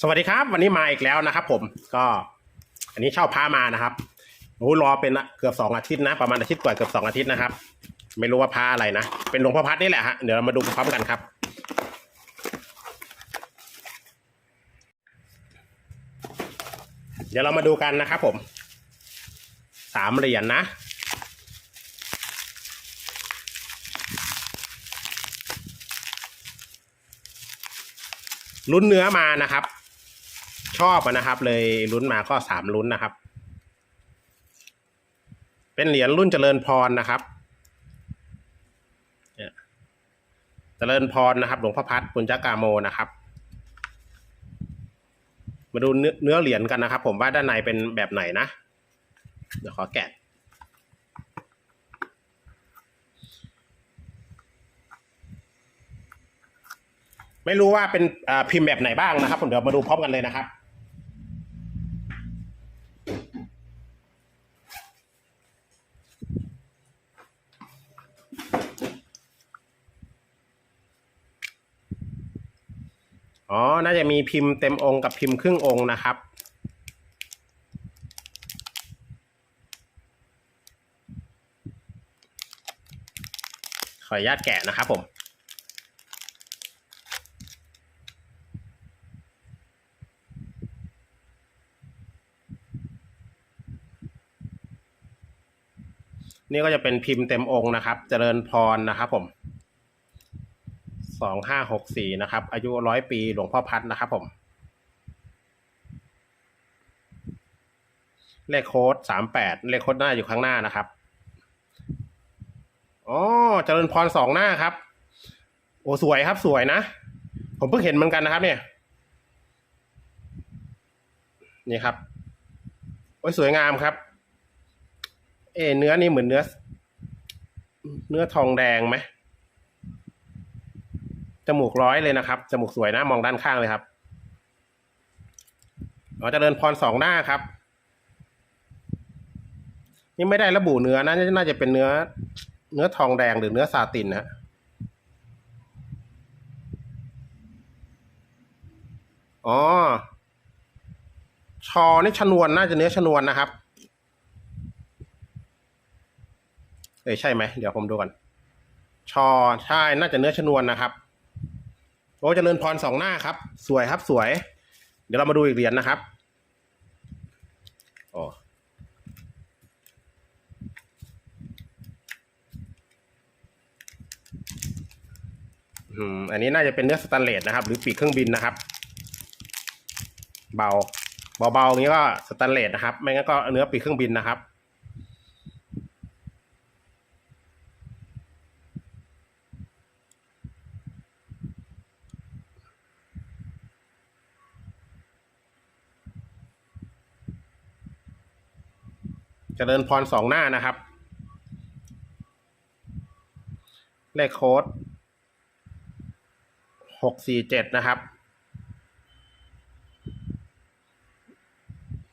สวัสดีครับ วันนี้มาอีกแล้วนะครับผมก็อันนี้เช่าพามานะครับโอ้รอเป็นเกือบสองอาทิตย์นะ ประมาณอาทิตย์กว่าเกือบสองอาทิตย์นะครับ ไม่รู้ว่าพาอะไรนะ เป็นหลวงพ่อพัดนี่แหละฮะเดี๋ยวเรามาดูพร้อมกันครับ เดี๋ยวเรามาดูกันนะครับผมสามเหรียญนะลุ้นเนื้อมานะครับ ชอบนะครับ เลยลุ้นมาก็สามลุ้นนะครับ เป็นเหรียญรุ่นเจริญพรนะครับเนี่ยเจริญพรนะครับ หลวงพ่อพัดปุญจกาโมนะครับ มาดูเนื้อเหรียญกันนะครับ ผมว่าด้านในเป็นแบบไหนนะ เดี๋ยวขอแกะไม่รู้ว่าเป็นพิมพ์แบบไหนบ้างนะครับผมเดี๋ยวมาดูพร้อมกันเลยนะครับ อ๋อ น่าจะมีพิมพ์เต็มองค์กับพิมพ์ครึ่งองค์นะครับ ขออนุญาตแกะนะครับผมนี่ก็จะเป็นพิมพ์เต็มองค์นะครับ เจริญพรนะครับผม สองห้าหกสี่นะครับ อายุร้อยปีหลวงพ่อพัดนะครับผม เลขโค้ดสามแปดเลขโค้ดหน้าอยู่ข้างหน้านะครับอ๋อเจริญพรสองหน้าครับ โอ้สวยครับสวยนะ ผมเพิ่งเห็นเหมือนกันนะครับ เนี่ย นี่ครับ โอ้ยสวยงามครับ เอเนื้อนี่เหมือนเนื้อ เนื้อทองแดงไหม จมูกร้อยเลยนะครับ จมูกสวยนะมองด้านข้างเลยครับอ๋อเจริญพรสองหน้าครับ นี่ไม่ได้ระบุเนื้อนะน่าจะเป็นเนื้อ เนื้อทองแดงหรือเนื้อซาตินนะฮะอ๋อ ชอนี่ชนวนน่าจะเนื้อชนวนนะครับ เอ้ยใช่ไหม เดี๋ยวผมดูก่อน ชอใช่ น่าจะเนื้อชนวนนะครับ โอ้เจริญพรสองหน้าครับ สวยครับสวย เดี๋ยวเรามาดูอีกเหรียญนะครับโอ้อืมอันนี้น่าจะเป็นเนื้อสแตนเลสนะครับ หรือปีกเครื่องบินนะครับ เบา เบาๆอย่างนี้ก็สแตนเลสนะครับ ไม่งั้นก็เนื้อปีกเครื่องบินนะครับ เจริญพรสองหน้านะครับ เลขโค้ดหกสี่เจ็ดนะครับ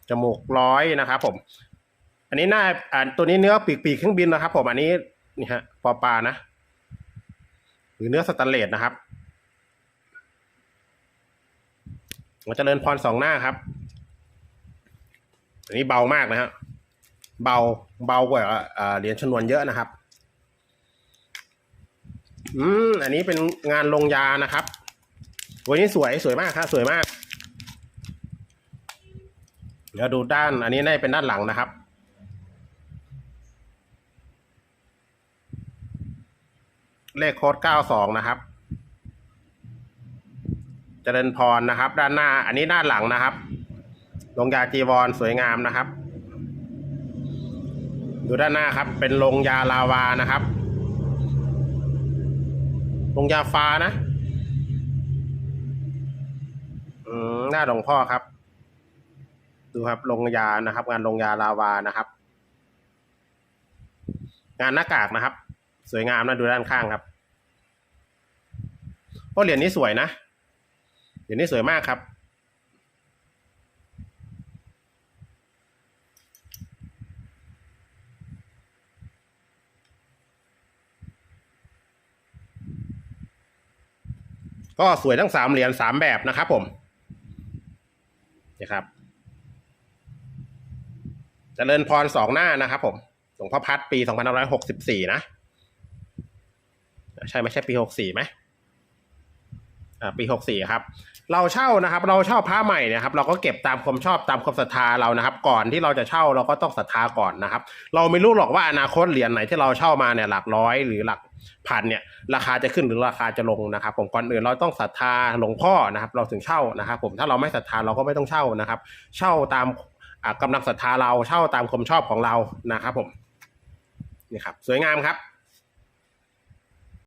จมูกร้อยนะครับผม อันนี้หน้าอ่าตัวนี้เนื้อปีกปีกเครื่องบินนะครับ ผมอันนี้นี่ฮะปอปลานะ หรือเนื้อสแตนเลสนะครับมันเจริญพรสองหน้าครับ อันนี้เบามากนะฮะ เบาเบากว่าเหรียญชนวนเยอะนะครับ อืมอันนี้เป็นงานลงยานะครับวันนี้สวยสวยมากครับสวยมาก เดี๋ยวดูด้านอันนี้ได้เป็นด้านหลังนะครับ เลขโค้ดเก้าสองนะครับจเจริญพรนะครับ ด้านหน้า อันนี้ด้านหลังนะครับลงยาจีวรสวยงามนะครับ ดูด้านหน้าครับ เป็นลงยาลาวานะครับลงยาฟ้านะอืมหน้าหลวงพ่อครับ ดูครับลงยานะครับ งานลงยาลาวานะครับ งานหน้ากากนะครับ สวยงามนะดูด้านข้างครับโอ้เหรียญนี้สวยนะเหรียญนี้สวยมากครับ ก็สวยทั้งสามเหรียญสามแบบนะครับผมนี่ครับจเจริญพรสองหน้านะครับผมหลวงพ่อพัดปีสองพันหร้อยหกสิบสี่นะ ใช่ไม่ใช่ปีหกสี่ไหมอ่าปีหกสี่ครับ เราเช่านะครับ เราเช่าพระใหม่เนี่ยครับ เราก็เก็บตามความชอบตามความศรัทธาเรานะครับ ก่อนที่เราจะเช่าเราก็ต้องศรัทธาก่อนนะครับ เราไม่รู้หรอกว่าอนาคตเหรียญไหนที่เราเช่ามาเนี่ยหลักร้อยหรือหลัก พันเนี่ยราคาจะขึ้นหรือราคาจะลงนะครับผมก่อนอื่นเราต้องศรัทธาหลวงพ่อนะครับเราถึงเช่านะครับผมถ้าเราไม่ศรัทธาเราก็ไม่ต้องเช่านะครับ เช่าตามกำลังศรัทธาเราเช่าตามความชอบของเรานะครับผมนี่ครับสวยงามครับ